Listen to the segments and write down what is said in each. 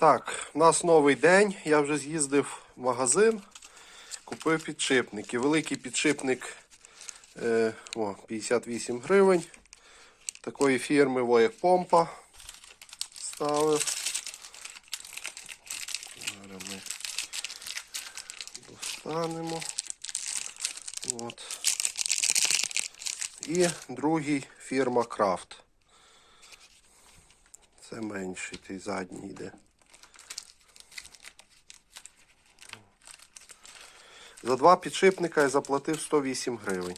Так, у нас новий день. Я вже з'їздив в магазин, купив підшипники. Великий підшипник е, о, 58 гривень. Такої фірми як помпа ставив. Зараз ми достанемо. От. І другий фірма Крафт. Це менший, той задній йде. За два підшипника я заплатив 108 гривень.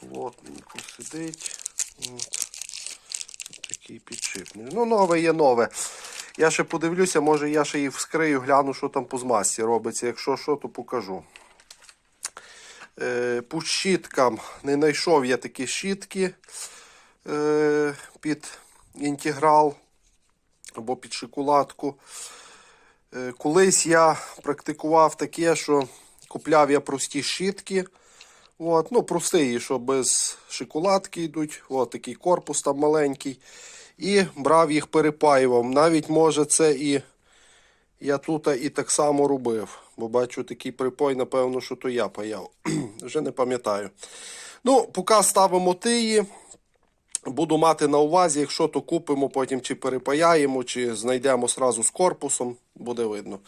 Плотненько сидить. От. Такий підшипник. Ну, нове є нове. Я ще подивлюся, може я ще її вскрию, гляну, що там по змазці робиться. Якщо що, то покажу. Е, по щіткам не знайшов я такі щітки е, під інтеграл або під шоколадку. Е, Колись я практикував таке, що купляв я прості щітки. От, ну, прості, що без шоколадки йдуть. От такий корпус там маленький. І брав їх, перепаював. Навіть може це і я тут і так само робив. Бо бачу такий припой, напевно, що то я паяв. Вже не пам'ятаю. Ну, поки ставимо тиї. Буду мати на увазі, якщо то купимо, потім чи перепаяємо, чи знайдемо сразу з корпусом, буде видно.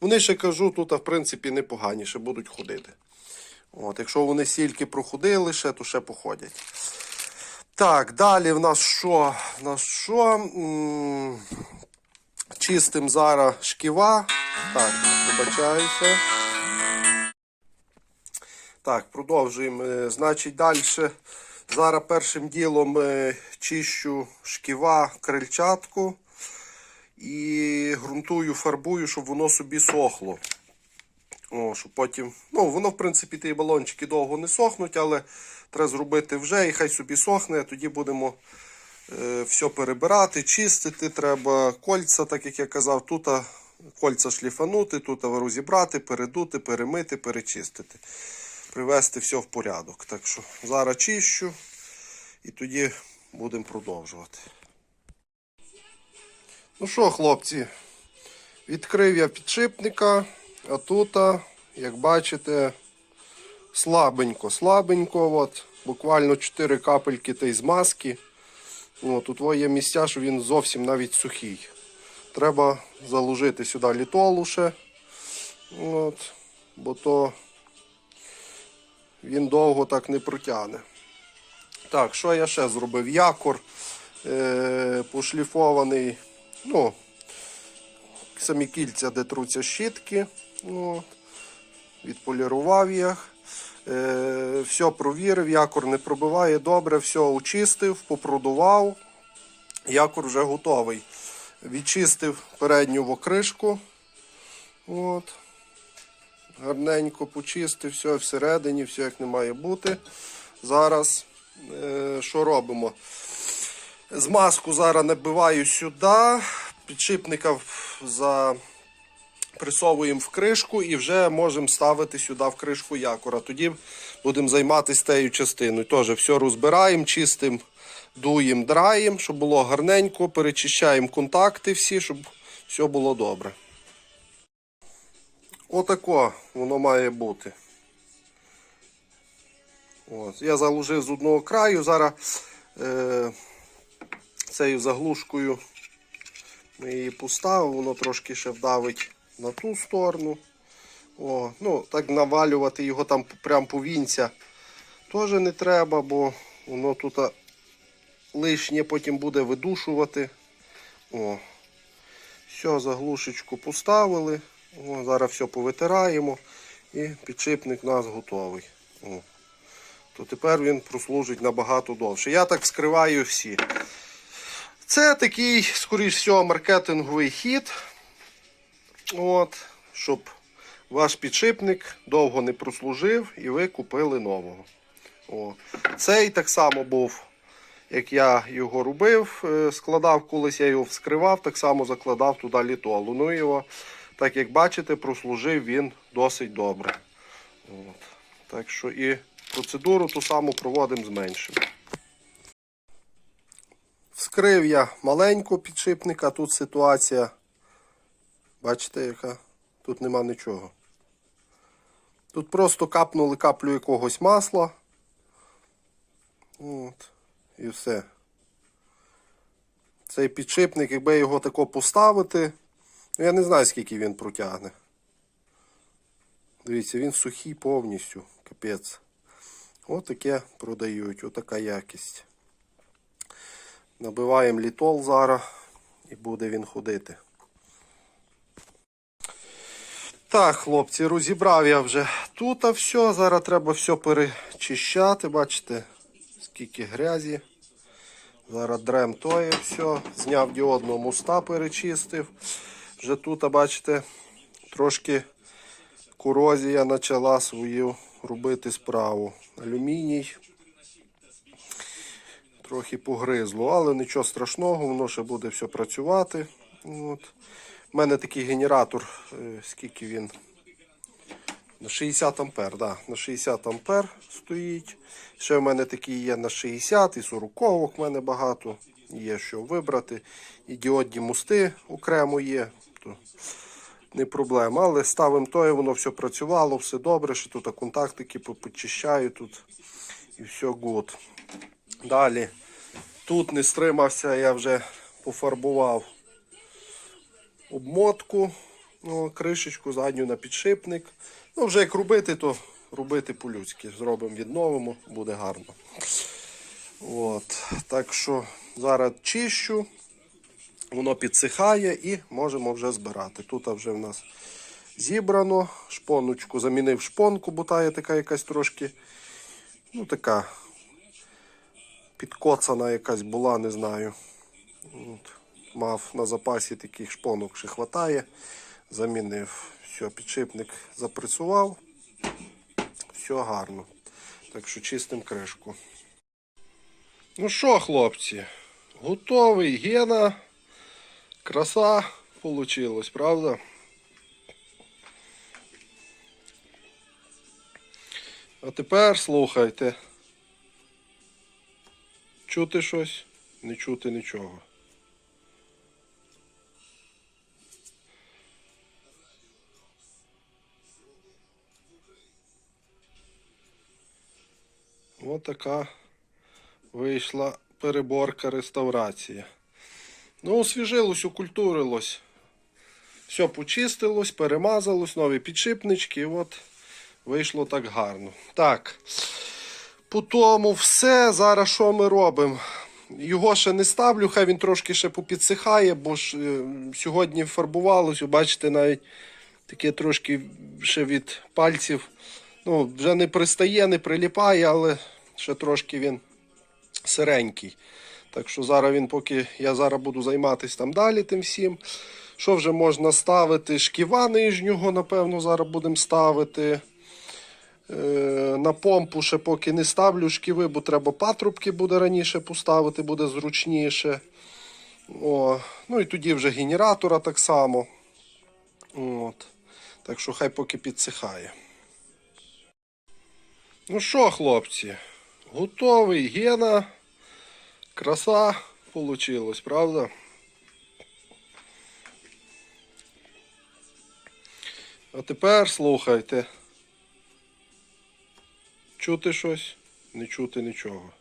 Вони ще кажу, тут, в принципі, непогані, ще будуть ходити. От, якщо вони стільки проходили, ще, то ще походять. Так, далі в нас що? В нас що? Чистим зараз шківа. Так, вибачаюся. Так, продовжуємо. Е, Значить, далі. Зараз першим ділом е, чищу шківа крильчатку і ґрунтую, фарбую, щоб воно собі сохло. О, щоб потім, ну, воно, в принципі, ті балончики довго не сохнуть, але треба зробити вже і хай собі сохне, тоді будемо е, все перебирати, чистити. Треба кольця, так як я казав, тут кольця шліфанути, тут розібрати, передути, перемити, перечистити. Привести все в порядок. Так що зараз чищу і тоді будемо продовжувати. Ну що, хлопці, відкрив я підшипника, а тут, як бачите, слабенько, слабенько. От, буквально 4 капельки та й змазки. О, тут є місця, що він зовсім навіть сухий. Треба заложити сюди літолу ще. От, бо то він довго так не протягне. Так, що я ще зробив? Якор е, пошліфований. Ну, самі кільця, де труться щітки. От, відполірував їх. Е, все провірив, якор не пробиває добре, все очистив, попродував. Якор вже готовий. Відчистив передню вокришку. От. Гарненько почистив, все всередині, все як не має бути. Зараз е, що робимо? Змазку зараз набиваю сюди, підшипника за присовуємо в кришку і вже можемо ставити сюди в кришку якора. Тоді будемо займатися тією частиною. Теж все розбираємо, чистимо, дуємо, драємо, щоб було гарненько, перечищаємо контакти всі, щоб все було добре. Отако воно має бути. От. Я заложив з одного краю, зараз е, цією заглушкою ми її поставимо, воно трошки ще вдавить на ту сторону. О, ну, Так навалювати його там прям по вінця теж не треба, бо воно тут лишнє потім буде видушувати. О. Все, заглушечку поставили. О, зараз все повитираємо і підшипник у нас готовий. О. То тепер він прослужить набагато довше. Я так скриваю всі. Це такий, скоріш всього, маркетинговий хід. От, щоб ваш підшипник довго не прослужив і ви купили нового. О. Цей так само був, як я його робив, е, складав колись, я його вскривав, так само закладав туди літолу. Ну його, так як бачите, прослужив він досить добре. От. Так що і процедуру ту саму проводимо з меншим. Вскрив я маленького підшипника, тут ситуація. Бачите, яка? Тут нема нічого. Тут просто капнули каплю якогось масла. От. І все. Цей підшипник, якби його тако поставити, я не знаю, скільки він протягне. Дивіться, він сухий повністю. Капець. Отаке продають, отака якість. Набиваємо літол зараз і буде він ходити. Так, хлопці, розібрав я вже тут все. Зараз треба все перечищати. Бачите, скільки грязі. Зараз дрем тоє все. Зняв діодного моста, перечистив. Вже тут, бачите, трошки корозія почала свою робити справу. Алюміній. Трохи погризло, але нічого страшного, воно ще буде все працювати. От. У мене такий генератор, е, скільки він? На 60 ампер, да, на 60 ампер стоїть. Ще в мене такий є на 60 і 40 в мене багато. Є що вибрати. І діодні мости окремо є. То не проблема. Але ставимо той, воно все працювало, все добре. Ще тут контактики почищаю тут. І все гуд. Далі. Тут не стримався, я вже пофарбував обмотку, ну, кришечку задню на підшипник. Ну, вже як робити, то робити по-людськи. Зробимо, відновимо, буде гарно. От. Так що зараз чищу, воно підсихає і можемо вже збирати. Тут вже в нас зібрано. Шпоночку замінив шпонку, бо така якась трошки. Ну, така підкоцана якась була, не знаю. От. Мав на запасі таких шпонок ще хватає. Замінив. Все, підшипник запрацював. Все гарно. Так що чистим кришку. Ну що, хлопці, готовий гена. Краса получилась, правда? А тепер слухайте. Чути щось, не чути нічого. Ось така вийшла переборка реставрація. Ну, освіжилось, окультурилось. Все почистилось, перемазалось, нові підшипнички. От вийшло так гарно. Так. По тому все. Зараз що ми робимо? Його ще не ставлю, хай він трошки ще попідсихає, бо ж е, сьогодні фарбувалось, бачите, навіть таке трошки ще від пальців. Ну, вже не пристає, не приліпає, але ще трошки він сиренький. Так що зараз він, поки я зараз буду займатися там далі тим всім. Що вже можна ставити? Шківа нижнього, напевно, зараз будемо ставити. Е, на помпу ще поки не ставлю шківи, бо треба патрубки буде раніше поставити, буде зручніше. О, ну і тоді вже генератора так само. От. Так що хай поки підсихає. Ну що, хлопці, готовий гена. Краса получилась, правда? А тепер слухайте. Чути щось, не чути нічого.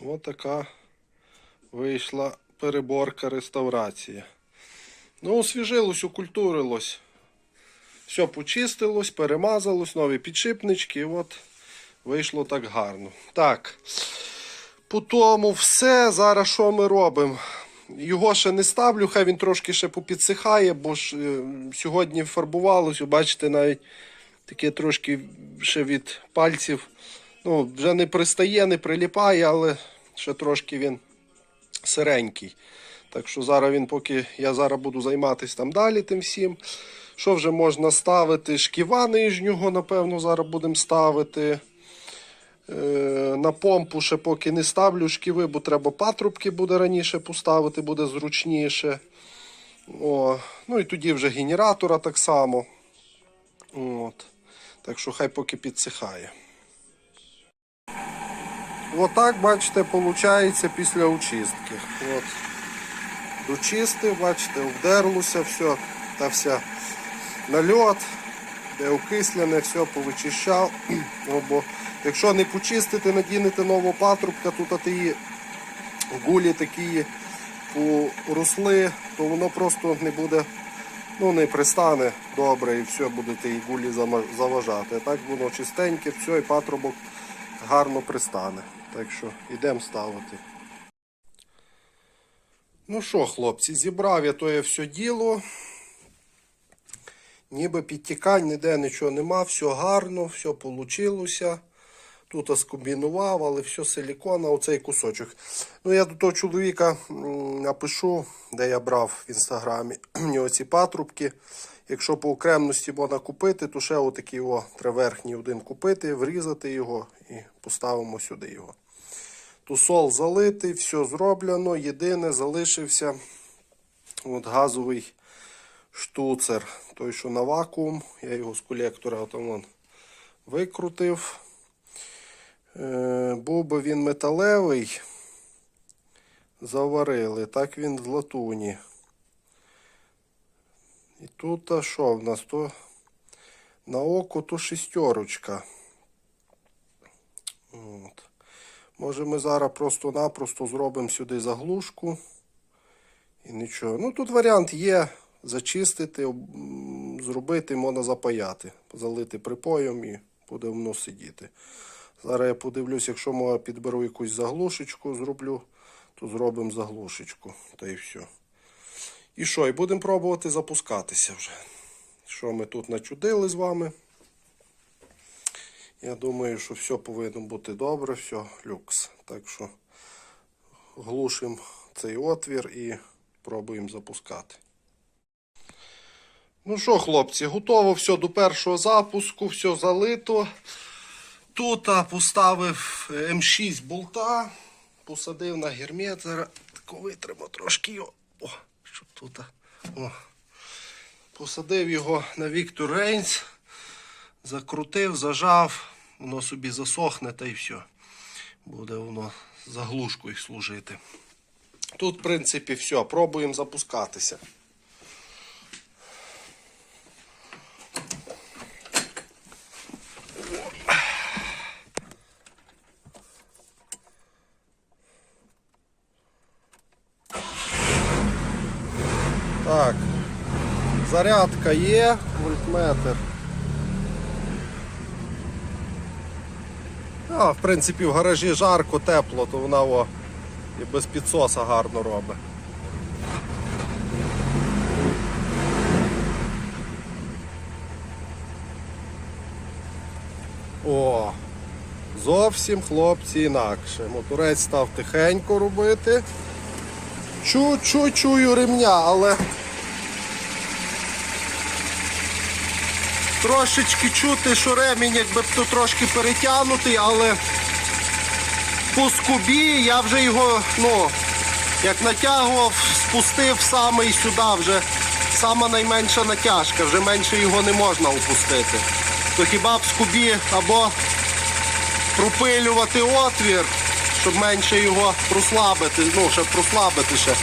Ось така вийшла переборка реставрація. Ну, освіжилось, окультурилось. Все почистилось, перемазалось, нові підшипнички. От вийшло так гарно. Так. По тому все. Зараз що ми робимо? Його ще не ставлю, хай він трошки ще попідсихає, бо ж е, сьогодні фарбувалось, бачите, навіть таке трошки ще від пальців. Ну, вже не пристає, не приліпає, але ще трошки він сиренький. Так що зараз він, поки я зараз буду займатися там далі тим всім. Що вже можна ставити? Шківа нижнього, напевно, зараз будемо ставити. Е, на помпу ще поки не ставлю шківи, бо треба патрубки буде раніше поставити, буде зручніше. О, ну і тоді вже генератора так само. От. Так що хай поки підсихає. Отак, бачите, виходить після очистки. От. Дочистив, бачите, обдерлося все, та вся нальот, де окислене, все повичищав. Бо якщо не почистити, надінете нову патрубка, тут її гулі такі поросли, то воно просто не буде, ну не пристане добре і все, будете її гулі заважати. Так воно чистеньке, все, і патрубок гарно пристане. Так що йдемо ставити. Ну що, хлопці, зібрав я тоє все діло. Ніби підтікань, ніде нічого нема, все гарно, все вийшло. Тут скомбінував, але все силікона, оцей кусочок. Ну, я до того чоловіка напишу, де я брав в інстаграмі в ці патрубки. Якщо по окремості можна купити, то ще отакий о, треба верхній один купити, врізати його і поставимо сюди його. Тусол залитий, все зроблено. Єдине залишився от газовий штуцер. Той, що на вакуум. Я його з колектора там вон викрутив. Е, був би він металевий, заварили. Так він в латуні. І тут а що в нас? То на око то шістерочка. От. Може ми зараз просто-напросто зробимо сюди заглушку. І нічого. Ну тут варіант є зачистити, зробити, можна запаяти, залити припоєм і буде воно сидіти. Зараз я подивлюсь, якщо може підберу якусь заглушечку, зроблю, то зробимо заглушечку. Та і все. І що, і будемо пробувати запускатися вже. Що ми тут начудили з вами? Я думаю, що все повинно бути добре, все люкс. Так що глушимо цей отвір і пробуємо запускати. Ну що, хлопці, готово все до першого запуску, все залито. Тут поставив е, М6 болта, посадив на герметер. Тако витримав трошки його. О, щоб тут. О. Посадив його на Віктор Рейнс, закрутив, зажав, воно собі засохне та й все. Буде воно заглушкою служити. Тут, в принципі, все. Пробуємо запускатися. Так. Зарядка є, вольтметр. А, в принципі, в гаражі жарко, тепло, то вона о, і без підсоса гарно робить. О, зовсім хлопці інакше. Моторець став тихенько робити. Чу-чу чую ремня, але трошечки чути, що ремінь якби то трошки перетягнутий, але по скубі я вже його, ну, як натягував, спустив саме і сюди вже сама найменша натяжка, вже менше його не можна опустити. То хіба б скубі або пропилювати отвір, щоб менше його прослабити, ну, щоб прослабити ще.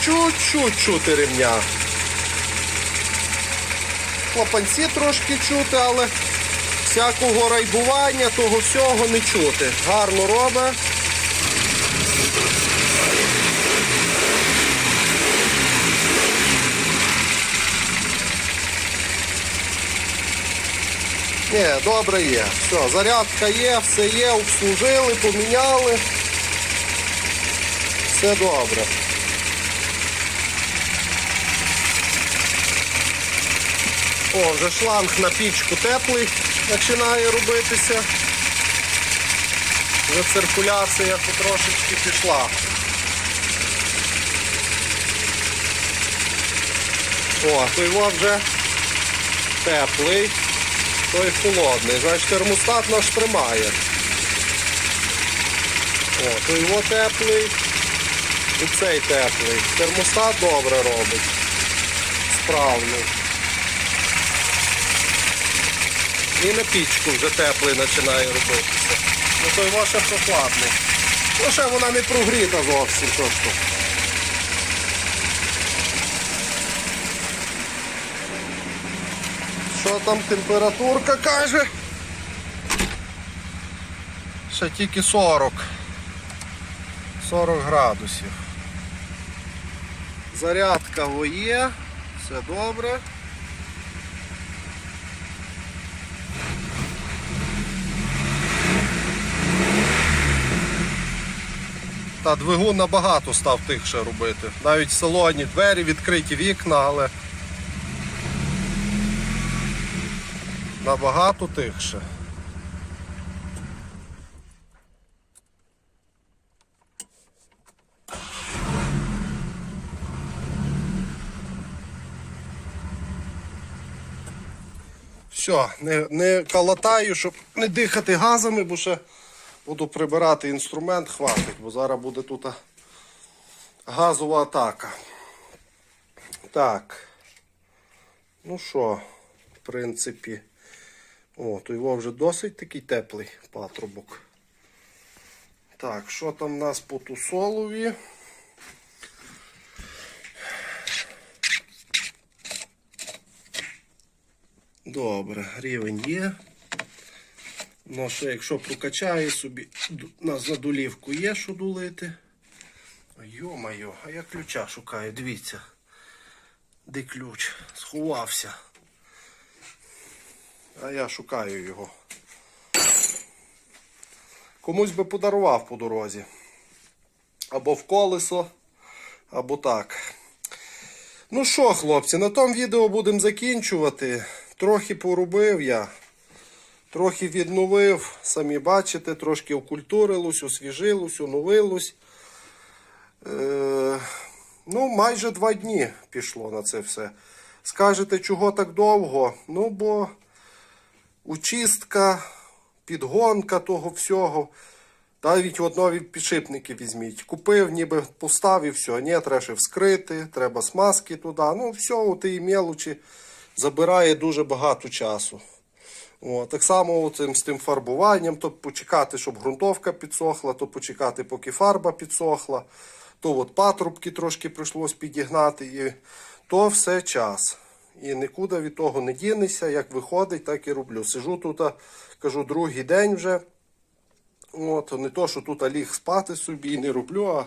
Чуть-чуть чути ремня. Клапанці трошки чути, але всякого райбування, того всього не чути. Гарно робить. Ні, добре є. Все, зарядка є, все є, обслужили, поміняли. Все добре. О, вже шланг на пічку теплий починає робитися. Вже циркуляція потрошечки пішла. О, той во вже теплий, той холодний. Значить термостат наш тримає. О, той во теплий і цей теплий. Термостат добре робить. справний. І на пічку вже теплий починає робитися. Ну то його ще прохладний. Ну ще вона не прогріта зовсім просто. Що там температурка каже? Ще тільки 40. 40 градусів. Зарядка во є, все добре. Та двигун набагато став тихше робити. Навіть салоні двері відкриті вікна, але набагато тихше. Все, не, не калатаю, щоб не дихати газами, бо ще буду прибирати інструмент, хватить, бо зараз буде тут газова атака. Так. Ну що, в принципі. О, то його вже досить такий теплий патрубок. Так, що там в нас по тусолові? Добре, рівень є. Ну, ще якщо прокачає собі, на задулівку є, що дулити. Йо-майо, а я ключа шукаю, дивіться. Де ключ? Сховався. А я шукаю його. Комусь би подарував по дорозі. Або в колесо, або так. Ну що, хлопці, на тому відео будемо закінчувати. Трохи поробив я. Трохи відновив, самі бачите, трошки окультурилось, освіжилось, оновилось. Е, ну, майже два дні пішло на це все. Скажете, чого так довго? Ну, бо очистка, підгонка того всього. Навіть от нові підшипники візьміть. Купив, ніби поставив, все. Ні, треба ще вскрити, треба смазки туди. Ну, все, у тієї мелочі забирає дуже багато часу. О, так само цим, з тим фарбуванням, то почекати, щоб ґрунтовка підсохла, то почекати, поки фарба підсохла, то от патрубки трошки прийшлось підігнати, і то все час. І нікуди від того не дінешся, як виходить, так і роблю. Сижу тут, кажу, другий день вже. От, не то, що тут ліг спати собі і не роблю, а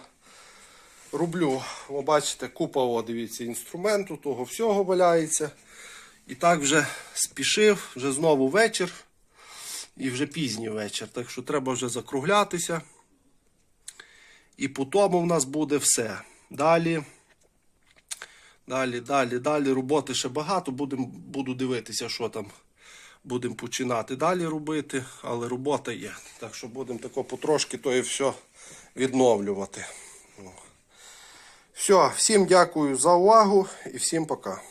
роблю. Ви бачите, купа, о, дивіться, інструменту, того всього валяється. І так вже спішив, вже знову вечір. І вже пізній вечір. Так що треба вже закруглятися. І по тому в нас буде все. Далі. Далі, далі, далі. Роботи ще багато. Будем, буду дивитися, що там будемо починати далі робити. Але робота є. Так що будемо тако потрошки то і все відновлювати. Все, всім дякую за увагу і всім пока.